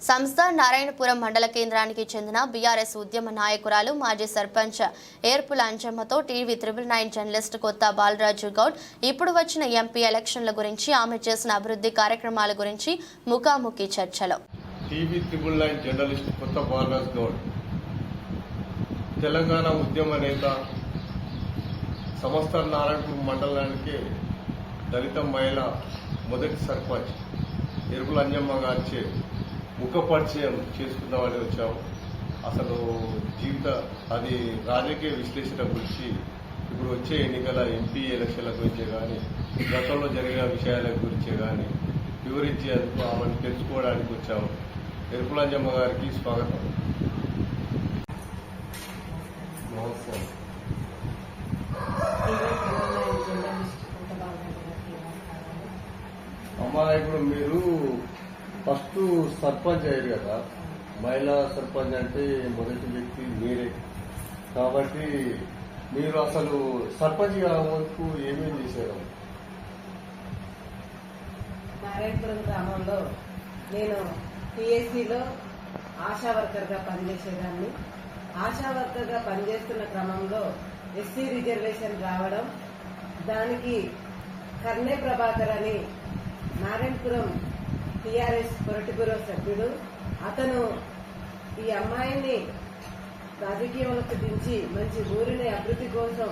సంస్థ నారాయణపురం మండల కేంద్రానికి చెందిన బీఆర్ఎస్ ఉద్యమ నాయకురాలు మాజీ sarpanch Erpula అంజమ్మతో TV triple nine journalist Kotha Balaraju Goud ఇప్పుడు వచ్చిన ఎంపీ ఎలక్షన్ల గురించి ఆమె చేసిన అభివృద్ధి కార్యక్రమాల గురించి ముఖాముఖి చర్చలో. టీవీ త్రిబుల్ నైన్ జర్నలిస్ట్ కొత్త గౌడ్ తెలంగాణ ఉద్యమ నేత సమస్త నారాయణపురం మండలానికి దళిత మహిళ మొదటి సర్పంచ్ ఎరుపుల అంజమ్మ గారిచే ముఖ పరిచయం చేసుకుందామని వచ్చాము అసలు జీవిత అది రాజకీయ విశ్లేషణ గురించి ఇప్పుడు వచ్చే ఎన్నికల ఎంపీ ఎలక్షన్ల గురించే కానీ గతంలో జరిగిన విషయాల గురించే కానీ వివరించేందుకు ఆమెను తెలుసుకోవడానికి వచ్చాము ఎరుపులంజమ్మ గారికి స్వాగతం. నమస్కారం అమ్మ ఇప్పుడు మీరు ఫస్ట్ సర్పంచ్ అయ్యారు కదా. మహిళా సర్పంచ్ అంటే మొదటి వ్యక్తి మీరే. కాబట్టి మీరు అసలు సర్పంచ్ వరకు ఏమేం చేశారు? నారాయణపురం గ్రామంలో నేను పిఎస్సిలో ఆశా వర్కర్గా పనిచేసేదాన్ని. ఆశా వర్కర్గా పనిచేస్తున్న క్రమంలో ఎస్సీ రిజర్వేషన్ రావడం దానికి కర్ణే ప్రభాకర్ అని నారాయణపురం టీఆర్ఎస్ పొరటిపురం సభ్యుడు. అతను ఈ అమ్మాయిని రాజకీయంలోకి దించి మంచి ఊరిని అభివృద్ధి కోసం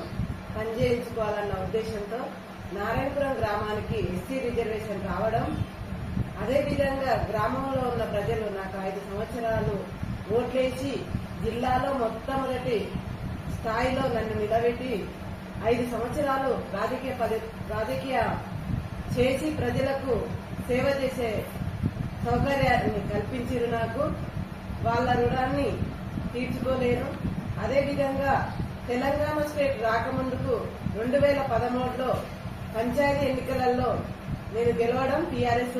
పనిచేయించుకోవాలన్న ఉద్దేశంతో నారాయణపురం గ్రామానికి ఎస్సీ రిజర్వేషన్ రావడం అదేవిధంగా గ్రామంలో ఉన్న ప్రజలు నాకు ఐదు సంవత్సరాలు ఓట్లేసి జిల్లాలో మొట్టమొదటి స్థాయిలో నన్ను నిలబెట్టి ఐదు సంవత్సరాలు రాజకీయ పది రాజకీయ చేసి ప్రజలకు సేవ చేసే సౌకర్యాన్ని కల్పించారు నాకు. వాళ్ళ రుణాన్ని తీర్చుకోలేను. అదేవిధంగా తెలంగాణ స్టేట్ రాకముందుకు రెండు వేల పదమూడులో పంచాయతీ ఎన్నికలలో నేను గెలవడం టీఆర్ఎస్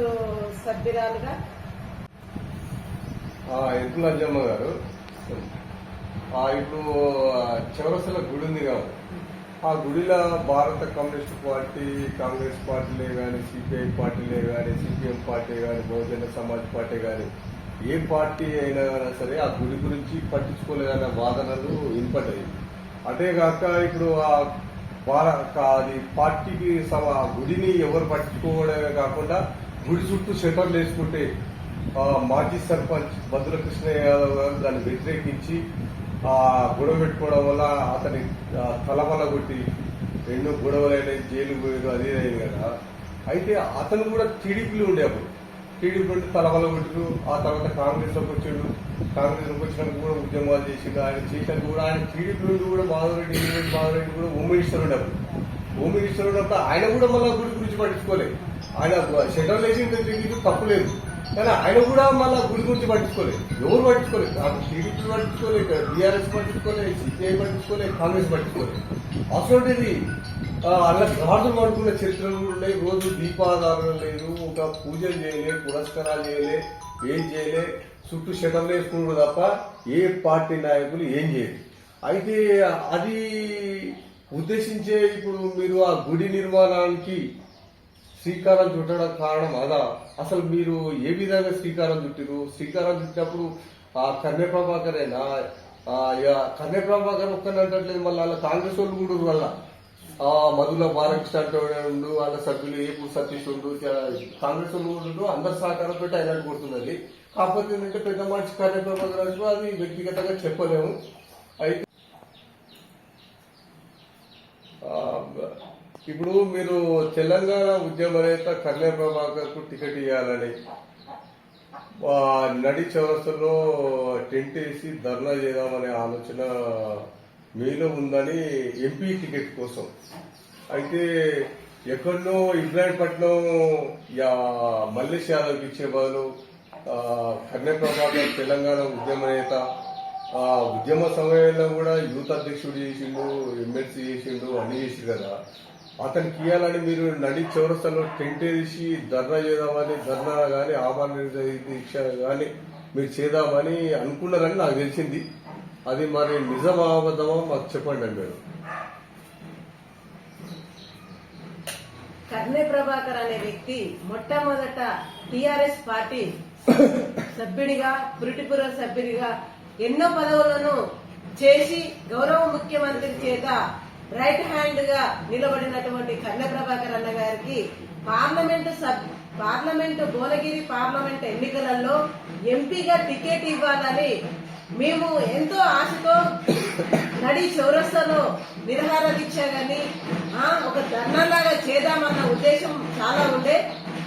సభ్యురాలుగా. ఎరుపులంజమ్మ గారు. ఇప్పుడు చౌరసల గుడి ఉంది కదా ఆ గుడిలో భారత కమ్యూనిస్ట్ పార్టీ కాంగ్రెస్ పార్టీలే కానీ సిపిఐ పార్టీలే కానీ సిపిఎం పార్టీ కానీ బహుజన సమాజ్ పార్టీ కానీ ఏ పార్టీ అయినా కానీ సరే ఆ గుడి గురించి పట్టించుకోలేదన్న వాదనలు వినపడ్డాయి. అంతేగాక ఇప్పుడు ఆ భారత అది పార్టీకి సమ ఆ గుడిని ఎవరు పట్టించుకోవడమే కాకుండా గుడి చుట్టూ షటర్లు వేసుకుంటే మాజీ సర్పంచ్ భద్రకృష్ణయ్య యాదవ్ గారు దాన్ని వ్యతిరేకించి గొడవ పెట్టుకోవడం వల్ల అతని ఆ, తలబల కొట్టి ఎన్నో గొడవలైన జైలు పోయారు అది అయింది కదా. అయితే అతను కూడా టీడీపీలో ఉండే అప్పుడు. టీడీపీ నుండి తలబల కొట్టారు ఆ తర్వాత కాంగ్రెస్లోకి వచ్చాడు. కాంగ్రెస్లోకి వచ్చినాక కూడా ఉద్యమాలు చేసిండు ఆయన చేసినాక కూడా ఆయన టీడీపీ నుండి కూడా మాధవరెడ్డి ఇంజనీర్ మాధవరెడ్డి కూడా హోమ్ మినిస్టర్ ఉండే హోమ్ మినిస్టర్ ఉన్నప్పుడు ఆయన కూడా మళ్ళీ గుడి గురించి పట్టించుకోలేదు ఆయన షటర్ వేసి తప్పు లేదు కానీ ఆయన కూడా మళ్ళీ గుడి గురించి పట్టించుకోలేదు. ఎవరు పట్టించుకోలేదు? అటు టీడీపీ పట్టించుకోలేదు బీఆర్ఎస్ పట్టించుకోలేదు సిపిఐ పట్టించుకోలేదు కాంగ్రెస్ పట్టించుకోలేదు. అసలుంటిది అలా గాడులు పడుకున్న చరిత్రలు కూడా ఉన్నాయి. రోజు దీపాధారణ లేదు ఒక పూజలు చేయలే పురస్కారాలు చేయలే ఏం చేయలే చుట్టూ శటం వేసుకున్నాడు తప్ప ఏ పార్టీ నాయకులు ఏం చేయరు అయితే అది ఉద్దేశించే ఇప్పుడు మీరు ఆ గుడి నిర్మాణానికి శ్రీకారం చుట్టడం కారణం అదా? అసలు మీరు ఏ విధంగా శ్రీకారం చుట్టిరు శ్రీకారం చుట్టినప్పుడు ఆ కన్నె ప్రభాకరేనా ఇక కన్నె ప్రభాకర్ ఒక్కని అంటట్లేదు మళ్ళీ వాళ్ళ కాంగ్రెస్ వాళ్ళు కూడా వల్ల వాళ్ళ ఆ మధుల బాలకృష్ణ అంటే ఉండు వాళ్ళ సభ్యులు ఏపు సతీష్ ఉండు కాంగ్రెస్ వాళ్ళు కూడా ఉండు అందరి పెట్టి ఆయన కొడుతుందండి కాకపోతే ఏంటంటే పెద్ద మనిషి కన్నె ప్రభాకర్ అది వ్యక్తిగతంగా చెప్పలేము. అయితే ఆ, ఇప్పుడు మీరు తెలంగాణ ఉద్యమ నేత కన్యా ప్రభాకర్కు టికెట్ ఇవ్వాలని నడి చౌరస్తలో టెంట్ వేసి ధర్నా చేద్దామనే ఆలోచన మీలో ఉందని ఎంపీ టికెట్ కోసం. అయితే ఎక్కడో ఇబ్రాహీంపట్నం యా మల్లేష్ యాదవ్కి ఇచ్చే బదులు ఆ, ప్రభాకర్ తెలంగాణ ఉద్యమ నేత ఆ ఉద్యమ సమయంలో కూడా యూత్ అధ్యక్షుడు చేసిండు ఎమ్మెల్సీ చేసిండు అన్ని చేసిండు కదా. అతనికి ఇవ్వాలని మీరు నడి చౌరస్తలో టెంట్ వేసి ధర్నా చేద్దామని ధర్నా కానీ ఆభరణ దీక్ష కానీ మీరు చేద్దామని అనుకున్నారని నాకు తెలిసింది. అది మరి నిజం అబద్ధమో మాకు చెప్పండి అండి మీరు కర్ణే ప్రభాకర్ అనే వ్యక్తి మొట్టమొదట టిఆర్ఎస్ పార్టీ సభ్యుడిగా పురిటిపుర సభ్యుడిగా ఎన్నో పదవులను చేసి గౌరవ ముఖ్యమంత్రి చేత రైట్ హ్యాండ్గా నిలబడినటువంటి కన్నప్రభాకర్ అన్న గారికి parliament sub parliament Bhuvanagiri parliament ఎన్నికలలో ఎంపీగా టికెట్ ఇవ్వాలని మేము ఎంతో ఆశతో నడి చౌరస్తాలో నిరహార దీక్ష గాని ఒక ధర్నాలాగా చేద్దామన్న ఉద్దేశం చాలా ఉండే.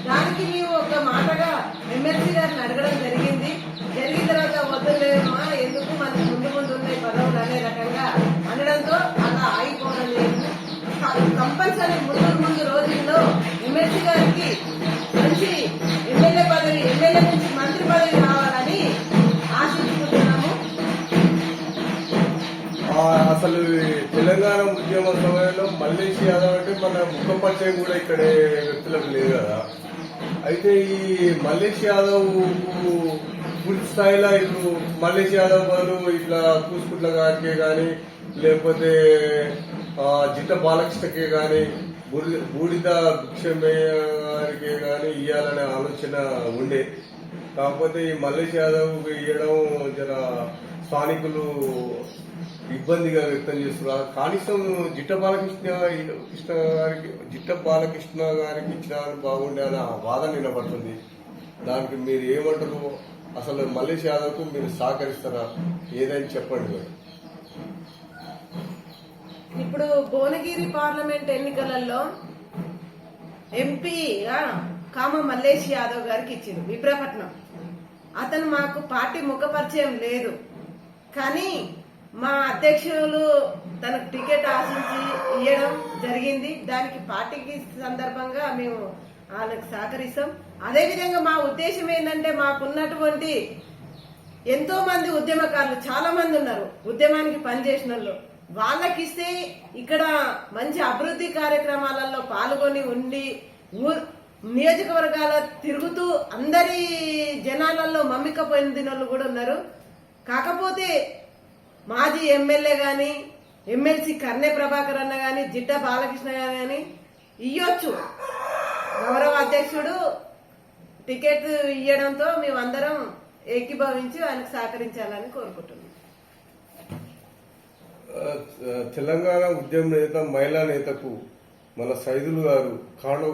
దానికి మేము ఒక మాటగా ఎమ్మెల్సీ గారిని అడగడం జరిగింది. జరిగింది కంపల్సరీ ముందు ముందు రోజుల్లో ఎమ్మెల్సీ గారికి మంచి ఎమ్మెల్యే పదవి ఎమ్మెల్యే నుంచి మంత్రి పదవి రావాలని ఆశించుకుంటున్నాము. అసలు తెలంగాణ ఉద్యమ సమయంలో మల్లేష్ యాదవ్ అంటే మన ముఖ పరిచయం కూడా ఇక్కడ వ్యక్తులకు లేదు కదా. అయితే ఈ మల్లేష్ యాదవ్ పూర్తి స్థాయిలో ఇప్పుడు మల్లేష్ యాదవ్ వాళ్ళు ఇట్లా కూసుకుంట్ల గారికి కానీ లేకపోతే ఆ, జిట్ట బాలకృష్ణకే కానీ బూడిద బూడిద భిక్షమయ్య గారికి కానీ ఇవ్వాలనే ఆలోచన ఉండే. కాకపోతే ఈ మల్లేష్ యాదవ్ ఇవ్వడం జర స్థానికులు ఇబ్బందిగా వ్యక్తం చేస్తున్నారు. కనీసం జిట్ట బాలకృష్ణ కృష్ణ గారికి జిట్ట బాలకృష్ణ గారికి ఇచ్చిన బాగుండే అనే ఆ వాదన నిలబడుతుంది దానికి మీరు ఏమంటారు? అసలు మల్లేష్ యాదవ్కు మీరు సహకరిస్తారా? ఏదని చెప్పండి మీరు. ఇప్పుడు భువనగిరి పార్లమెంట్ ఎన్నికలలో ఎంపీగా కామ మల్లేష్ యాదవ్ గారికి ఇచ్చింది విప్రపట్నం అతను మాకు పార్టీ ముఖపరిచయం లేదు. కానీ మా అధ్యక్షులు తనకు టికెట్ ఆశించి ఇవ్వడం జరిగింది. దానికి పార్టీకి సందర్భంగా మేము వాళ్ళకి సహకరిస్తాం. అదేవిధంగా మా ఉద్దేశం ఏంటంటే మాకున్నటువంటి ఎంతో మంది ఉద్యమకారులు చాలా మంది ఉన్నారు ఉద్యమానికి పనిచేసిన వాళ్ళు. వాళ్ళకిస్తే ఇక్కడ మంచి అభివృద్ధి కార్యక్రమాలలో పాల్గొని ఉండి ఊర్ నియోజకవర్గాల తిరుగుతూ అందరి జనాలలో మమ్మిక పొందిన కూడా ఉన్నారు. కాకపోతే మాజీ ఎమ్మెల్యే కానీ ఎమ్మెల్సీ కర్ణే ప్రభాకర్ అన్న కానీ జిడ్డ బాలకృష్ణ కానీ ఇయ్యొచ్చు. గౌరవ అధ్యక్షుడు టికెట్ ఇవ్వడంతో మేమందరం ఏకీభవించి ఆయనకు సహకరించాలని కోరుకుంటున్నాం. తెలంగాణ ఉద్యమ నేత మహిళా నేతకు మన సైదులు గారు కాండ